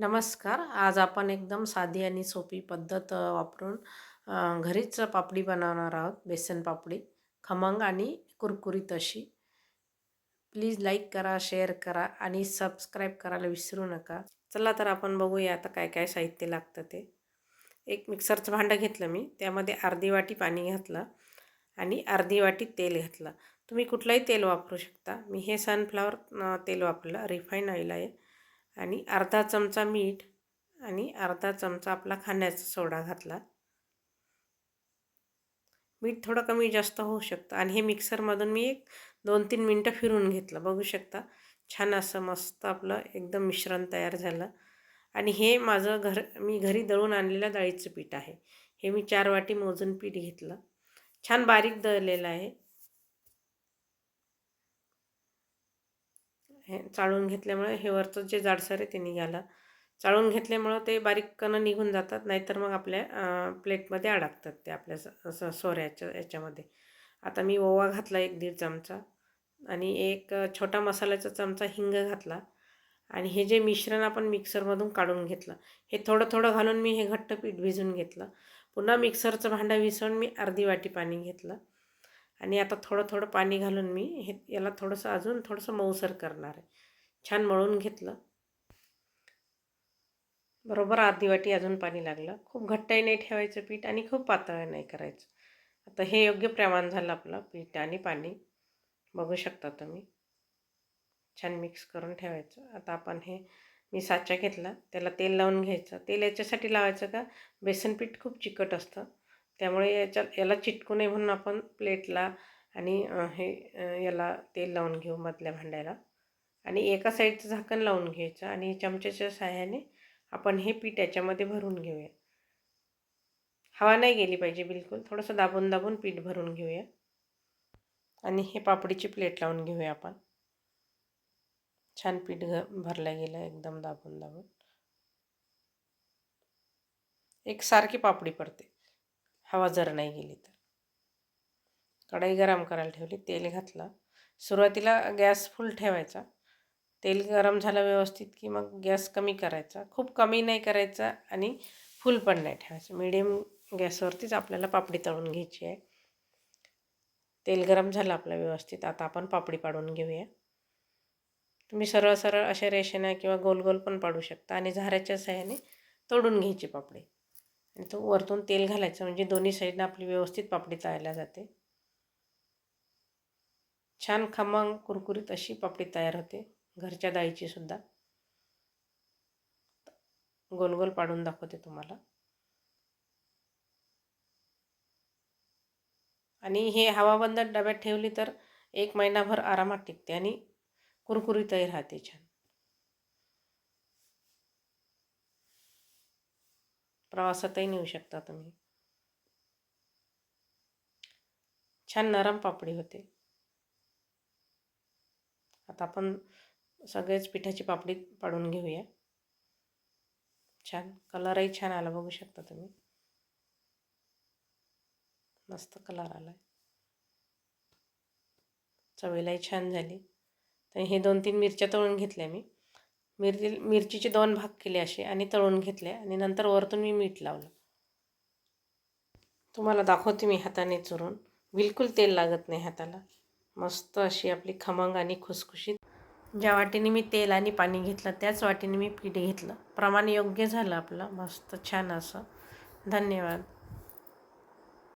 नमस्कार. आज आपण एकदम साधी आणि सोपी पद्धत वापरून घरीच पापडी बनवणार आहोत. बेसन पापडी खमंग आणि कुरकुरीत अशी. प्लीज लाईक करा शेअर करा आणि सबस्क्राईब करायला विसरू नका. चला तर आपण बघूया आता काय काय साहित्य लागतं ते. एक मिक्सरचं भांडं घेतलं मी. त्यामध्ये अर्धी वाटी पाणी घातलं आणि अर्धी वाटी तेल घातलं. तुम्ही कुठलंही तेल वापरू शकता. मी हे सनफ्लावर तेल वापरलं. रिफाईन ऑइल आहे. आणि अर्धा चमचा मीठ आणि अर्धा चमचा आपला खाण्याचा सोडा घातला. मीठ थोडं कमी जास्त होऊ शकतं. आणि हे मिक्सरमधून मी एक दोन तीन मिनटं फिरून घेतलं. बघू शकता छान असं मस्त आपलं एकदम मिश्रण तयार झालं. आणि हे माझं घर मी घरी दळून आणलेलं डाळीचं पीठ आहे. हे मी चार वाटी मोजून पीठ घेतलं. छान बारीक दळलेलं आहे. हे चाळून घेतल्यामुळे हे वरचं जे जाडसर आहे ते निघालं. चाळून घेतल्यामुळं ते बारीक कणं निघून जातात नाहीतर मग आपल्या प्लेटमध्ये अडकतात ते आपल्या असं सोऱ्याच्या याच्यामध्ये. आता मी ओवा घातला एक दीड चमचा आणि एक छोटा मसाल्याचा चमचा हिंग घातला आणि हे जे मिश्रण आपण मिक्सरमधून काढून घेतलं हे थोडं थोडं घालून मी हे घट्ट पीठ भिजून घेतलं. पुन्हा मिक्सरचं भांडं विसळून मी अर्धी वाटी पाणी घेतलं. आणि आता थोडं थोडं पाणी घालून मी हे याला थोडंसं अजून थोडंसं मऊसर करणार आहे. छान मळून घेतलं. बरोबर अर्धी वाटी अजून पाणी लागलं. खूप घट्टही नाही ठेवायचं पीठ आणि खूप पातळ नाही करायचं. आता हे योग्य प्रमाण झालं आपलं पीठ आणि पाणी. बघू शकता तुम्ही. छान मिक्स करून ठेवायचं. आता आपण हे मी साचा घेतला. त्याला तेल लावून घ्यायचं. तेल याच्यासाठी लावायचं का? बेसन पीठ खूप चिकट असतं. त्यामुळे याच्यात याला चिटकू नये म्हणून आपण प्लेटला आणि हे याला तेल लावून घेऊ मधल्या भांड्याला. आणि एका साईडचं झाकण लावून घ्यायचं आणि चमच्याच्या सहाय्याने आपण हे पीठ याच्यामध्ये भरून घेऊया. हवा नाही गेली पाहिजे बिलकुल थोडंसं दाबून दाबून पीठ भरून घेऊया. आणि हे पापडीची प्लेट लावून घेऊया आपण. छान पीठ घ भरलं गेलं एकदम दाबून दाबून. एक सारखी पापडी पडते. हवा जर नाही गेली तर. कढाई गरम करायला ठेवली तेल घातलं. सुरुवातीला गॅस फुल ठेवायचा. तेल गरम झालं व्यवस्थित की मग गॅस कमी करायचा. खूप कमी नाही करायचा आणि फुल पण नाही ठेवायचं. मिडियम गॅसवरतीच आपल्याला पापडी तळून घ्यायची आहे. तेल गरम झालं आपलं व्यवस्थित. आता आपण पापडी पाडून घेऊया. तुम्ही सरळ सरळ अशा रेषेनं किंवा गोल गोल पण पाडू शकता आणि झाऱ्याच्या सहाय्याने तोडून घ्यायची पापडी. तो वरतून तेल घालायचं म्हणजे दोन्ही साईडनं आपली व्यवस्थित पापडी तळायला जाते. छान खमंग कुरकुरीत अशी पापडी तयार होते घरच्या डाळीची सुद्धा. गोल गोल पाडून दाखवते तुम्हाला. आणि हे हवाबंद डब्यात ठेवली तर एक महिनाभर आरामात टिकते आणि कुरकुरीतही राहते छान. प्रवासातही नेऊ शकता तुम्ही. छान नरम पापडी होते. आता आपण सगळेच पिठाची पापडी पाडून घेऊया. छान कलरही छान आला बघू शकता तुम्ही. मस्त कलर आला आहे चवीलाही छान झाली. तर हे दोन तीन मिरच्या तळून घेतल्या मी. मिरची मिरचीचे दोन भाग केले असे आणि तळून घेतले आणि नंतर वरतून मी मीठ लावलं. तुम्हाला दाखवते मी हाताने चुरून. बिलकुल तेल लागत नाही हाताला. मस्त अशी आपली खमंग आणि खुसखुशीत. ज्या वाटीने मी तेल आणि पाणी घेतलं त्याच वाटीने मी पीठ घेतलं. प्रमाण योग्य झालं आपलं. मस्त छान असं. धन्यवाद.